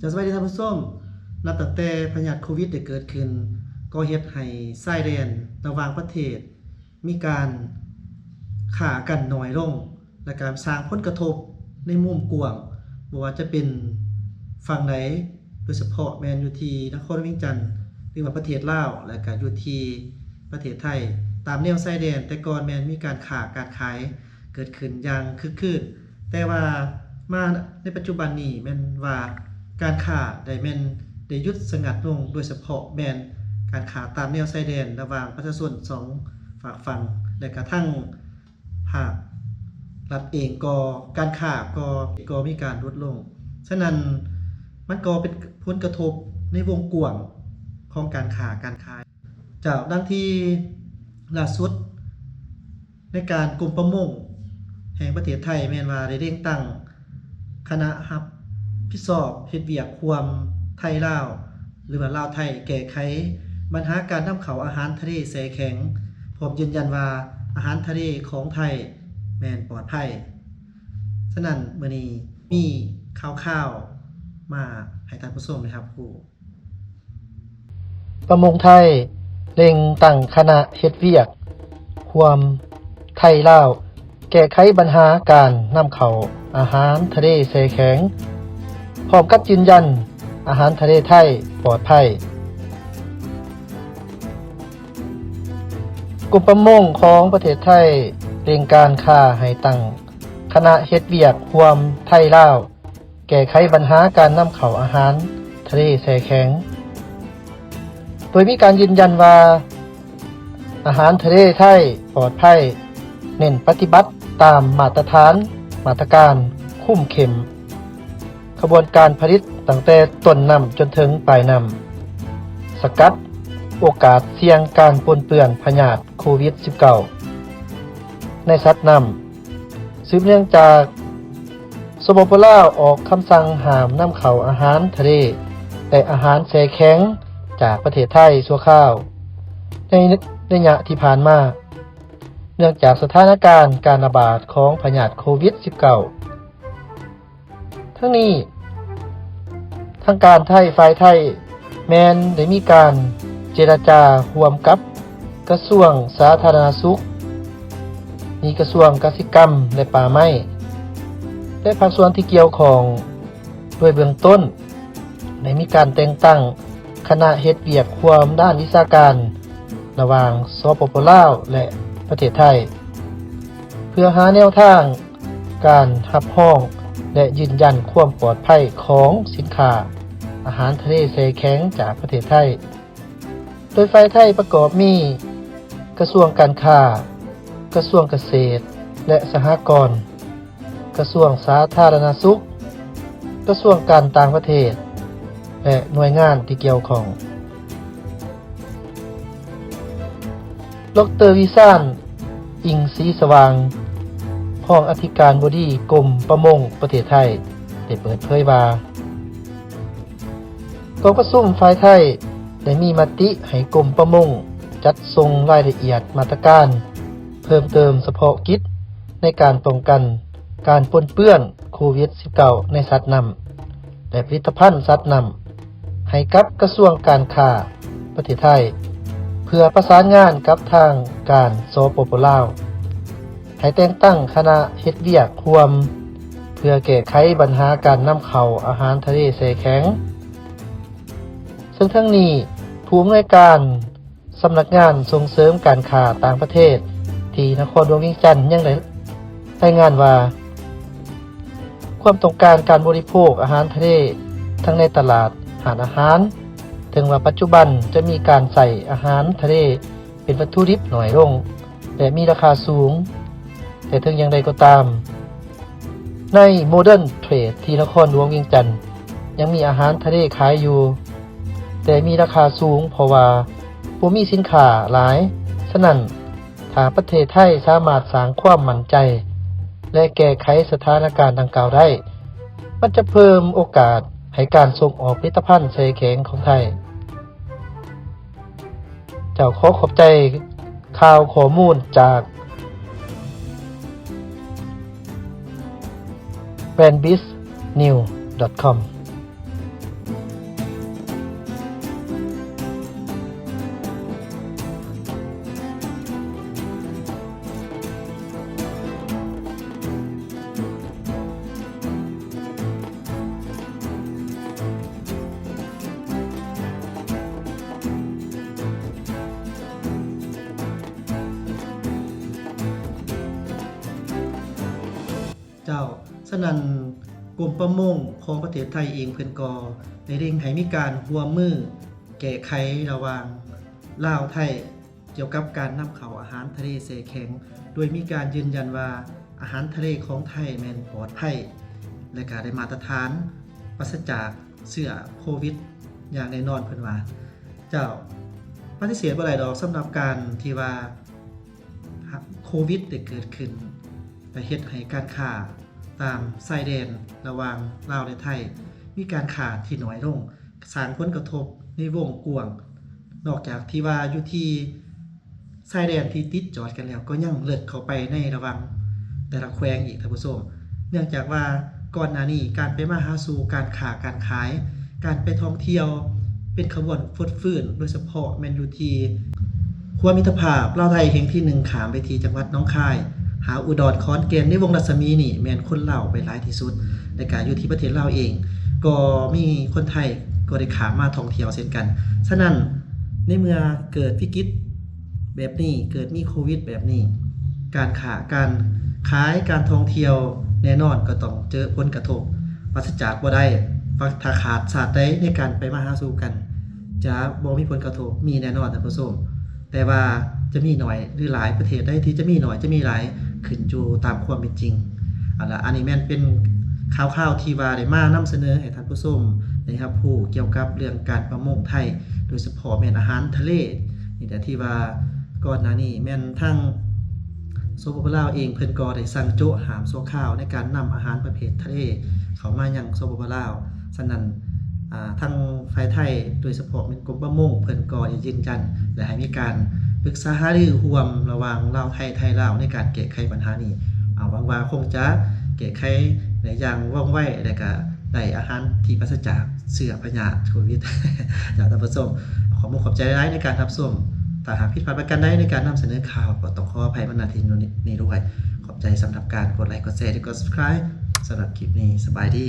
จะสวัสดีท่านผู้ชมนับตั้งแต่พยาธิโควิดได้เกิดขึ้น ก็เฮ็ดให้ชายแดนระหว่างประเทศ มีการขากันน้อยลง และการสร้างผลกระทบในมุมกว้างบ่ว่าจะเป็นฝั่งไหนโดยเฉพาะแมนยูทีนครวียงจันทน์หรือว่าประเทศลาวและก็ยูทีประเทศไทย ตามแนวชายแดนแต่ก่อนแมนมีการค้าการขายเกิดขึ้นอย่างคึกคืนแต่ว่ามาในปัจจุบันนี้แมนว่า การค้าได้แม่นได้ยุดสงัดลงโดยเฉพาะแม่นการค้าตามแนวชายแดนระหว่างประชาชนสองฝากฝั่งและกระทั่งภาครัฐเองก็การค้าก็ก็มีการลดลง ฉะนั้นมันก็เป็นผลกระทบในวงกว้างของการค้าการขายจากดังที่ล่าสุด ในการกรมประมงแห่งประเทศไทยแมนว่าได้เร่งตั้งคณะรับ ผิดชอบเฮ็ดเวียกความไทยลาว หรือว่าลาวไทยแก้ไขปัญหาการนำเข้าอาหารทะเลแสแข็งพร้อมยืนยันว่าอาหารทะเลของไทยแมนปลอดภัยฉะนั้นมื้อนี้มีข่าวๆมาให้ท่านผู้ชมนะครับครูประมงไทยเล็งตั้งคณะเฮ็ดเวียก ความไทยลาว แก้ไขปัญหาการนำเข้าอาหารทะเลแสแข็ง พร้อมกับยืนยัน อาหารทะเลไทยปลอดภัยกลุ่มประมงของประเทศไทยเร่งการค้าให้ตั้งคณะเฮ็ดเวียกควมไทยลาว แก้ไขปัญหาการนำเข้าอาหาร ทะเลแสแข็ง โดยมีการยืนยันว่า อาหารทะเลไทยปลอดภัย เน้นปฏิบัติตามมาตรฐาน มาตรการ คุ้มเข็ม ขบวนการผลิตตั้งแต่ต้นนำจนถึงปลายนำสกัด โอกาสเสี่ยงการปนเปื้อนพยาธิโควิด -19 ในสัตว์นำสืบเนื่องจากสปปลาวออกคำสั่งห้ามนำเข้าอาหารทะเลและอาหารแช่แข็งจากประเทศไทยชั่วคราว ในระยะที่ผ่านมา เนื่องจากสถานการณ์การระบาดของพยาธิโควิด -19 ทั้งนี้ ทางการไทยฝ่ายไทย แมนได้มีการเจรจาร่วมกับกระทรวงสาธารณสุข มีกระทรวงกสิกรรมและป่าไม้และภาคส่วนที่เกี่ยวของด้วยเบื้องต้นได้มีการแต่งตั้งคณะเฮ็ดเวียกความด้านวิชาการ ระหว่างสปปลาวและประเทศไทย เพื่อหาแนวทางการรับห้อง และยืนยันความปลอดภัยของสินค้า อาหารทะเลแสแข็งจากประเทศไทย โดยไฟไทยประกอบมี กระทรวงการค้า กระทรวงเกษตร และสหกรณ์ กระทรวงสาธารณสุข กระทรวงการต่างประเทศ และหน่วยงานที่เกี่ยวของดรวิซาน อิงสีสว่าง พ้องอธิการบดีกรมประมงประเทศไทยได้เปิดเผยว่ากองประสุมฝ่ายไทยได้มีมติให้กรมประมงจัดทรงรายละเอียดมาตรการ เพิ่มเติมเฉพาะกิจในการป้องกันการปนเปื้อนโควิด -19 ในสัตว์นำและผลิตภัณฑ์สัตว์นำให้กับกระทรวงการค้าประเทศไทย เพื่อประสานงานกับทางการโซโปโปลาว ให้แต่งตั้งคณะเฮ็ดเวียกควม เพื่อแก้ไขปัญหาการนำเข้าอาหารทะเลแสแข็ง ซึ่งทั้งนี้ผู้อำนวยการสำนักงานส่งเสริมการค้าต่างประเทศ ที่นครหลวงวียงจันทน์ยังได้รายงานว่า ความต้องการการบริโภคอาหารทะเลทั้งในตลาดหารอาหาร ถึงว่าปัจจุบันจะมีการใส่อาหารทะเลเป็นวัตถุดิบหน่อยลง และมีราคาสูง แต่ถึงอย่างใดก็ตาม ในโมเดิร์นเทรดที่นครหลวงเวียงจันทน์ยังมีอาหารทะเลขายอยู่ แต่มีราคาสูงเพราะว่าบ่มีสินค้าหลาย ฉะนั้นถ้าประเทศไทยสามารถสร้างความมั่นใจ และแก้ไขสถานการณ์ดังกล่าวได้ มันจะเพิ่มโอกาสให้การส่งออกผลิตภัณฑ์เซแข็งของไทย เจ้าขอขอบใจข่าวข้อมูลจาก fanbiznew.com chào. A n d b i z n e w c o m เจ้าฉะนั้นกรมประมงของประเทศไทยเองเพิ่นก็ได้เร่งให้มีการร่วมมือแก้ไขระหว่างลาวไทยเกี่ยวกับการนำเข้าอาหารทะเลเสแข็ง โดยมีการยืนยันว่าอาหารทะเลของไทยแม่นปลอดภัยและก็ได้มาตรฐานปราศจากเชื้อโควิด อย่างแน่นอนเพิ่นว่า เจ้าปฏิเสธบ่ได้ดอกสำหรับการที่ว่าโควิดได้เกิดขึ้นแต่เฮ็ดให้การค้า ตามชายแดนระหว่างลาวและไทย มีการขาดที่น้อยลงสร้างผลกระทบในวงกว้าง นอกจากที่ว่าอยู่ที่ชายแดนที่ติดจอดกันแล้วก็ยังเลิดเข้าไปในระหวังแต่ละแขวงอีกท่านผู้ชมเนื่องจากว่าก่อนหน้านี้การไปมาหาสู่การค้าการขาย การไปท่องเที่ยวเป็นขบวนฟดฟื้นโดยเฉพาะแมนยูทีควมิตรภาพเล่าไทยแห่งที่หนึ่งขามไปที่จังหวัดน้องคาย หาอุดรคอนเกนในวงรัศมีนี่แมนคนเล่าไปหลายที่สุดในการอยู่ที่ประเทศเลาเอง ก็มีคนไทยก็ได้ขามาท่องเที่ยวเช่นกัน ฉะนั้นในเมื่อเกิดวิกฤตแบบนี้เกิดมีโควิดแบบนี้ การขาการขายการท่องเที่ยวแน่นอนก็ต้องเจอผลกระทบปราศจากบ่ได้ถ้าขาดศาสตร์ใดในการไปมาหาสู่กัน จะบ่มีผลกระทบมีแน่นอนท่านผู้ชมแต่ว่าจะมีหน่อยหรือหลายประเทศได้ที่จะมีหน่อยจะมีหลาย ขึ้นอยู่ตามความเป็นจริงเอาละอันนี้แม่นเป็นข่าวๆที่ว่าได้มานำเสนอให้ท่านผู้ชมนะครับผู้เกี่ยวกับเรื่องการประมงไทย โดยเฉพาะแม่นอาหารทะเลนี่แต่ที่ว่าก่อนหน้านี้แม่นทั้งโซโปลาวเองเพิ่นก็ได้สั่งโจะหามโซข้าวในการนำอาหารประเภททะเลเข้ามายังโซโปลาวฉะนั้นอ่าทางฝ่ายไทยโดยเฉพาะเป็นกรมประมงเพิ่นก็ยืนยันและให้มีการ ปรึกษาหารือร่วมระหว่างลาวไทยไทยลาวในการแก้ไขปัญหานี้อ่าหวังว่าคงจะแก้ไขในอย่างว่องไวและก็ได้อาหารที่ปราศจากเชื้อพยาธิโควิดจากท่านผู้ชมขอมุขขอบใจร้ายในการรับชมถ้าหากผิดพลาดประการใดในการนำเสนอข่าวก็ต้องขออภัยมาณทีนี้ด้วยขอบใจสำหรับการกดไลค์กดแชร์และกด subscribe สำหรับคลิปนี้สบายดี